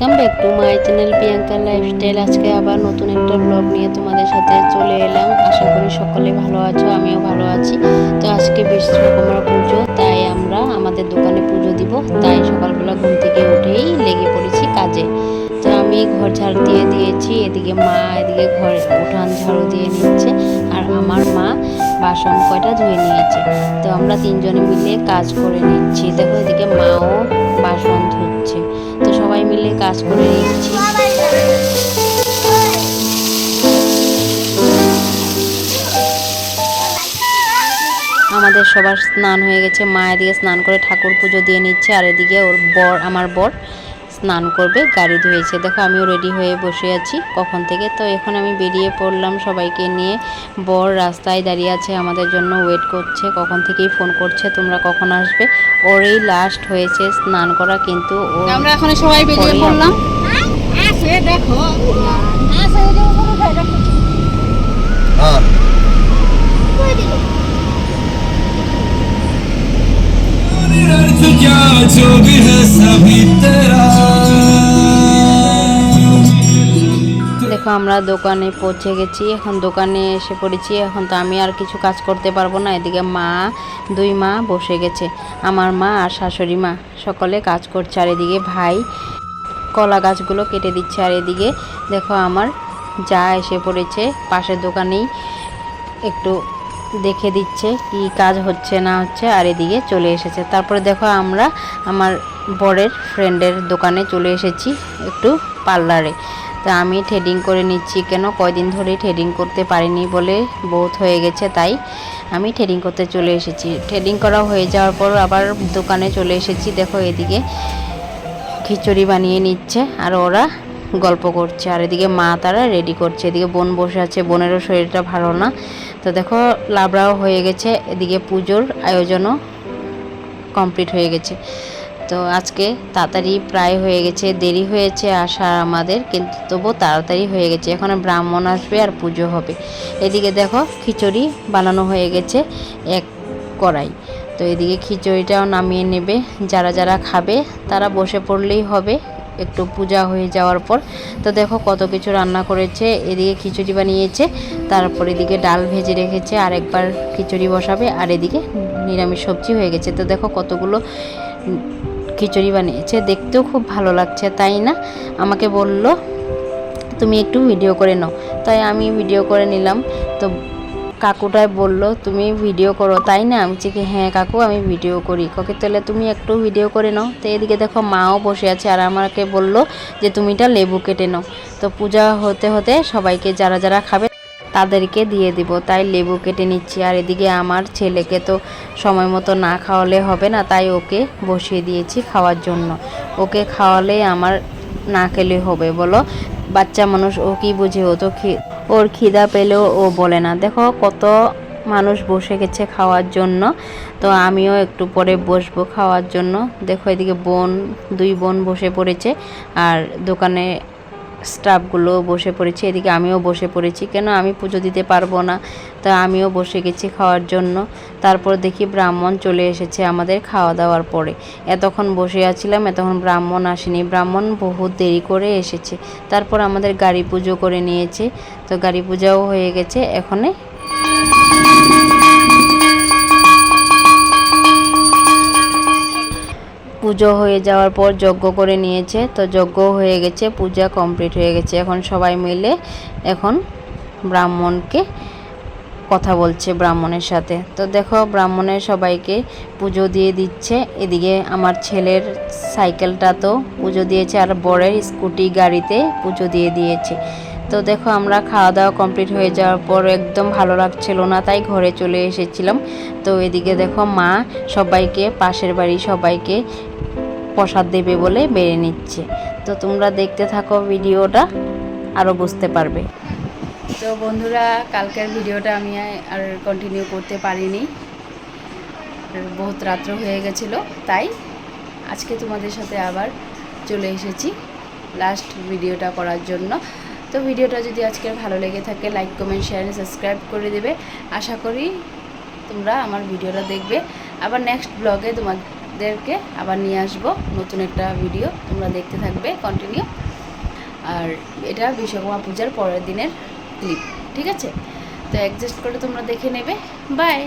Friend আজকে আবার নতুন একটা ব্লগ নিয়ে তোমাদের সাথে চলে এলাম। আশা করি সকলে ভালো আছো, আমিও ভালো আছি। তো আজকে বিশ্বকর্মা পুজো, তাই আমরা আমাদের দোকানে পুজো দিব। তাই সকালবেলা ঘুম থেকে উঠেই লেগে পড়েছি কাজে। তো আমি ঘর ঝাড় দিয়ে দিয়েছি, এদিকে মা, এদিকে ঘর উঠান ঝাড়ু দিয়ে নিচ্ছে, আর আমার মা বাসন কয়টা ধুয়ে নিয়েছে। তো আমরা তিনজনে মিলে কাজ করে নিচ্ছি। দেখো এদিকে মাও কাজ করে নিচ্ছি আমাদের সবার স্নান হয়ে গেছে। মায়ের দিয়ে স্নান করে ঠাকুর পুজো দিয়ে নিচ্ছে, আর এদিকে ওর বর, আমার বর। স্নান করবে গাড়ি ধুয়েছে। দেখো আমিও রেডি হয়ে বসে আছি। কখন থেকে? তো এখন আমি বেরিয়ে পড়লাম সবাইকে নিয়ে। বর রাস্তায় দাঁড়িয়ে আছে আমাদের জন্য ওয়েট করছে। কখন থেকেই ফোন করছে তোমরা কখন আসবে? ওরই লাস্ট হয়েছে স্নান করা কিন্তু ও আমরা এখন সবাই বেরিয়ে পড়লাম। আসে দেখো। আসে দেখো, আমরা দোকানে পৌঁছে গেছি। এখন দোকানে এসে পড়েছি। এখন তো আমি আর কিছু কাজ করতে পারব না। এদিকে মা, দুই মা বসে গেছে। আমার মা আর শাশুড়ি মা সকলে কাজ করছে। আর এদিকে ভাই কলা গাছগুলো কেটে দিচ্ছে। আর এদিকে দেখো, আমার যা এসে পড়েছে পাশের দোকানেই একটু দেখে দিচ্ছে কি কাজ হচ্ছে না হচ্ছে, আর এদিকে চলে এসেছে। তারপরে দেখো আমরা আমার বরের ফ্রেন্ডের দোকানে চলে এসেছি একটু পার্লারে। তা আমি থ্রেডিং করে নিচ্ছি কেন? কয়দিন ধরে থ্রেডিং করতে পারিনি বলে বহুত হয়ে গেছে, তাই আমি থ্রেডিং করতে চলে এসেছি। থ্রেডিং করা হয়ে যাওয়ার পর আবার দোকানে চলে এসেছি। দেখো এদিকে খিচুড়ি বানিয়ে নিচ্ছে, আর ওরা গল্প করছে। আর এদিকে মা তারা রেডি করছে। এদিকে বোন বসে আছে। বোনেরও শরীরটা ভালো না। তো দেখো, লাবড়াও হয়ে গেছে। এদিকে পুজোর আয়োজনও কমপ্লিট হয়ে গেছে। তো আজকে তাড়াতাড়ি প্রায় হয়ে গেছে। দেরি হয়েছে আসা আমাদের, কিন্তু তবুও তাড়াতাড়ি হয়ে গেছে। এখন ব্রাহ্মণ আসবে আর পুজো হবে। এদিকে দেখো, খিচুড়ি বানানো হয়ে গেছে এক কড়াই। তো এদিকে খিচুড়িটাও নামিয়ে নেবে। যারা যারা খাবে, তারা বসে পড়লেই হবে। একটু পূজা হয়ে যাওয়ার পর, তো দেখো কত কিছু রান্না করেছে, এদিকে খিচুড়ি বানিয়েছে, তারপর এদিকে ডাল ভেজে রেখেছে, আর একবার খিচুড়ি বসাবে, আর এদিকে নিরামিষ সবজি হয়ে গেছে। তো দেখো কতগুলো খিচুড়ি বানিয়েছে, দেখতেও খুব ভালো লাগছে, তাই না? আমাকে বলল, তুমি একটু ভিডিও করে নাও। তাই আমি ভিডিও করে নিলাম। তো কাকুটাই বলল, তুমি ভিডিও করো। তাই না? আমি বলছি কি হ্যাঁ কাকু, আমি ভিডিও করি। কাকে, তাহলে তুমি একটু ভিডিও করে নাও। তো এদিকে দেখো মাও বসে আছে আর আমাকে বলল যে তুমি এটা লেবু কেটে নাও। তো পূজা হতে হতে সবাইকে যারা যারা খাবে তাদেরকে দিয়ে দিব। তাই লেবু কেটে নিচ্ছি। আর এদিকে আমার ছেলেকে তো সময় মতো না খাওয়ালে হবে না, তাই ওকে বসিয়ে দিয়েছি খাওয়ার জন্য। ওকে খাওয়ালে আমার না খেলে হবে। বলো, বাচ্চা মানুষ ও কি বুঝে? ও তো খি- ওর খিদা পেলেও ও বলে না। দেখো কত মানুষ বসে গেছে খাওয়ার জন্য। তো আমিও একটু পরে বসবো খাওয়ার জন্য। দেখো এদিকে বোন, দুই বোন বসে পড়েছে। আর দোকানে স্টাফগুলো বসে পড়েছে, এদিকে আমিও বসে পড়েছি। কেন আমি পুজো দিতে পারব না? তো আমিও বসে গেছি খাওয়ার জন্য। তারপর দেখি ব্রাহ্মণ চলে এসেছে আমাদের খাওয়া দাওয়ার পরে। এতক্ষণ বসে আছিলাম, এতক্ষণ ব্রাহ্মণ আসেনি। ব্রাহ্মণ বহুত দেরি করে এসেছে। তারপর আমাদের গাড়ি পুজো করে নিয়েছে। তো গাড়ি পূজাও হয়ে গেছে, এখনে পুজো হয়ে যাওয়ার পর যজ্ঞ করে নিয়েছে। তো যজ্ঞ হয়ে গেছে, পূজা কমপ্লিট হয়ে গেছে। এখন সবাই মিলে এখন ব্রাহ্মণকে কথা বলছে ব্রাহ্মণের সাথে। তো দেখো ব্রাহ্মণের সবাইকে পুজো দিয়ে দিচ্ছে। এদিকে আমার ছেলের সাইকেলটা তো পুজো দিয়েছে আর বরের স্কুটি গাড়িতে পুজো দিয়ে দিয়েছে। তো দেখো, আমরা খাওয়া দাওয়া কমপ্লিট হয়ে যাওয়ার পর একদম ভালো লাগছিল না, তাই ঘরে চলে এসেছিলাম। তো এদিকে দেখো, মা সবাইকে, পাশের বাড়ি সবাইকে প্রসাদ দেবে বলে বেড়ে নিচ্ছে। তো তোমরা দেখতে থাকো ভিডিওটা আরও বুঝতে পারবে। তো বন্ধুরা, কালকের ভিডিওটা আমি আর কন্টিনিউ করতে পারিনি। বহুত রাত্র হয়ে গেছিল, তাই আজকে তোমাদের সাথে আবার চলে এসেছি লাস্ট ভিডিওটা করার জন্য। তো ভিডিওটা যদি আজকের ভালো লেগে থাকে লাইক কমেন্ট শেয়ার সাবস্ক্রাইব করে দেবে। আশা করি তোমরা আমার ভিডিওটা দেখবে। আবার নেক্সট ব্লগে তোমাদেরকে আবার নিয়ে আসব নতুন একটা ভিডিও তোমরা দেখতে থাকবে কন্টিনিউ আর এটা বিশ্বকর্মা পূজার পরের দিনের ক্লিপ ঠিক আছে? তো অ্যাডজাস্ট করে তোমরা দেখে নেবে। বাই